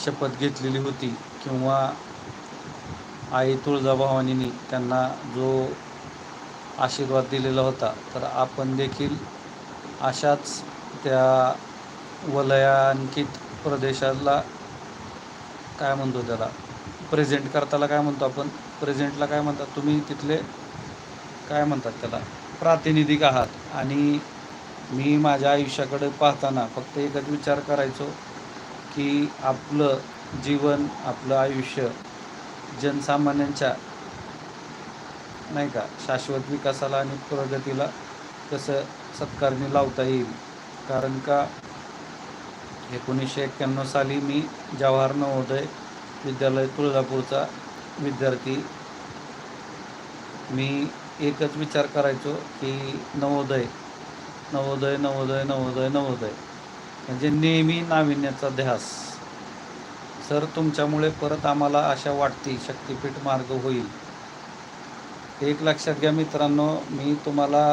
शपथ घेतलेली होती किंवा आई तुळजाभवानीने त्यांना जो आशीर्वाद दिलेला होता तर आपण देखील अशाच त्या वलयांकित प्रदेशाला काय म्हणतो त्याला? प्रेझेंट करताना काय म्हणतो आपण? प्रेझेंटला काय म्हणतात? तुम्ही तिथले काय म्हणतात त्याला? प्रातिनिधिक आहात. आणि मी माझ्या आयुष्याकडे पाहताना फक्त एकच विचार करायचो की आपलं जीवन आपलं आयुष्य जनसामान्यांच्या नाही का शाश्वत विकासाला आणि प्रगतीला कसं सत्कारणी लावता येईल. कारण का एकोणीसशे एक्क्याण्णव साली मी जवाहर नवोदय विद्यालय तुळजापूरचा विद्यार्थी. मी एकच विचार करायचो की नवोदय नवोदय नवोदय नवोदय नवोदय. म्हणजे नेहमी नाविन्याचा ध्यास. सर तुमच्यामुळे परत आम्हाला आशा वाटते शक्तिपीठ मार्ग होईल. एक लक्षात घ्या मित्रांनो मी तुम्हाला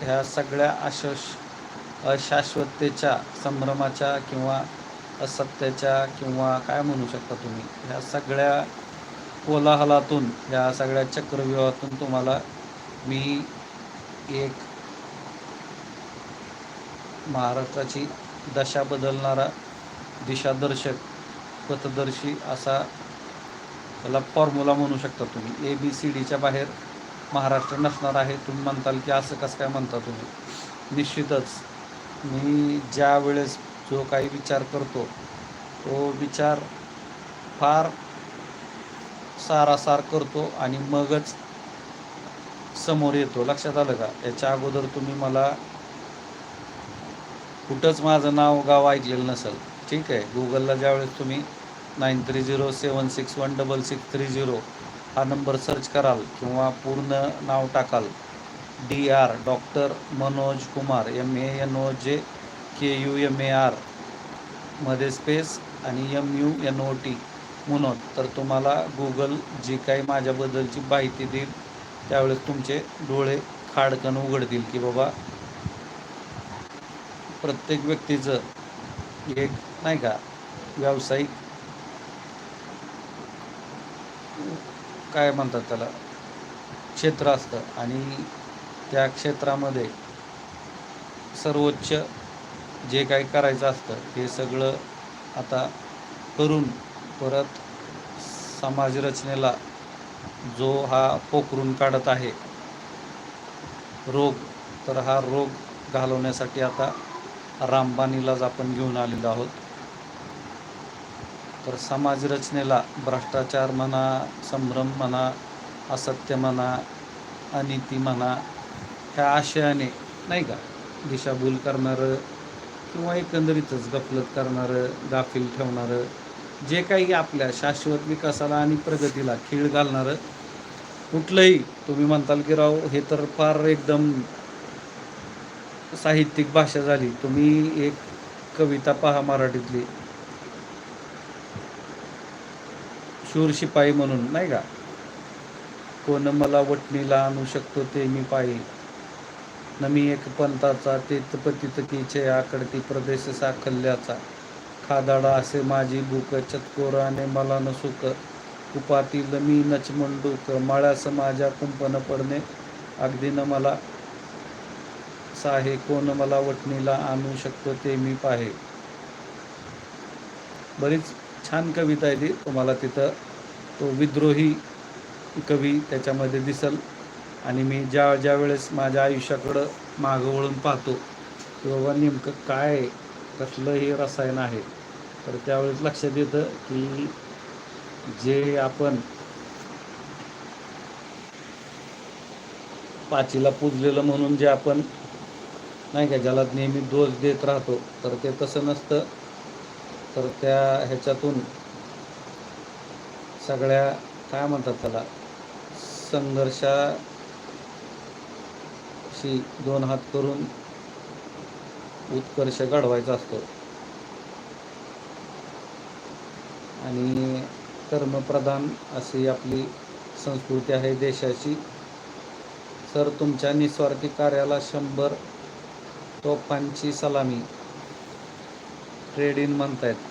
ह्या सगळ्या आशश अशाश्वततेच्या संभ्रमाच्या किंवा असत्याच्या किंवा काय म्हणू शकता तुम्ही ह्या सगळ्या कोलाहलातून ह्या सगळ्या चक्रव्यूहातून तुम्हाला मी एक महाराष्ट्राची दशा बदलणारा दिशादर्शक पथदर्शी असा त्याला फॉर्म्युला म्हणू शकता तुम्ही. ए बी सी डीच्या बाहेर महाराष्ट्र नसणार आहे. तुम्ही म्हणताल की असं कसं काय म्हणता तुम्ही? निश्चितच. मी ज्या वेळेस जो काही विचार करतो तो विचार फार सारासार करतो आणि मगच समोर येतो. लक्षात आलं का? याच्या अगोदर तुम्ही मला कुठंच माझं नाव गाव ऐकलेलं नसेल. ठीक आहे गुगलला ज्यावेळेस तुम्ही nine three zero seven six one double six three zero हा नंबर सर्च कराल किंवा पूर्ण नाव टाकाल. D R doctor Manoj Kumar M A N O J K U M A आरमध्ये स्पेस आणि M U N O T म्हणून तर तुम्हाला गुगल जी काही माझ्याबद्दलची माहिती देईल त्यावेळेस तुमचे डोळे खाडकन उघडतील की बाबा प्रत्येक व्यक्तीचं एक नाही का व्यावसायिक काय म्हणतात त्याला क्षेत्र असतं. आणि त्या क्षेत्रामध्ये सर्वोच्च जे काही करायचं असतं हे सगळं आता करून परत समाजरचनेला जो हा पोखरून काढत आहे रोग तर हा रोग घालवण्यासाठी आता रामबाणीलाच आपण घेऊन आलेलो आहोत. तर समाजरचनेला भ्रष्टाचार म्हणा संभ्रम म्हणा असत्य म्हणा अनिती म्हणा ह्या आशयाने नाही का दिशाभूल करणारं किंवा एकंदरीतच गफलत करणारं गाफील ठेवणारं जे काही आपल्या शाश्वत विकासाला आणि प्रगतीला खीळ घालणारं कुठलंही तुम्ही म्हणताल की राव हे तर फार एकदम साहित्यिक भाषा झाली. तुम्ही एक कविता पहा मराठीतली. शूर शिपाई म्हणून नाही का? कोण मला वटणीला आणू शकतो ते मी पायी. न मी एक पंथाचा तेत पतितकीचे आकडती प्रदेश साखल्याचा. खादाडा असे माझी भूक चतकोराने मला न सुख. कुपातील मी नचमंडूक माळ्यास माझ्या कुंपन पडणे. अगदी न मला साहे कोण मला वटणीला आणू शकतो ते मी पाहे. बरीच छान कविता आहे ती तुम्हाला तिथं तो विद्रोही कवी त्याच्यामध्ये दिसल. आणि मी ज्या ज्या वेळेस माझ्या आयुष्याकडं मागं वळून पाहतो की बाबा नेमकं काय कसलं हे रसायन आहे तर त्यावेळेस लक्षात येतं की जे आपण पाचीला पूजलेलं म्हणून जे आपण नाही का ज्याला नेहमी दोष देत राहतो तर ते तसं नसतं. तर त्या ह्याच्यातून सगळ्या काय म्हणतात त्याला संघर्षाशी दोन हात करून उत्कर्ष घडवायचा असतो. आणि कर्मप्रधान अशी आपली संस्कृती आहे देशाची. सर तुमच्या निस्वार्थी कार्याला शंभर तोफांची सलामी. ट्रेड इन म्हणतायत.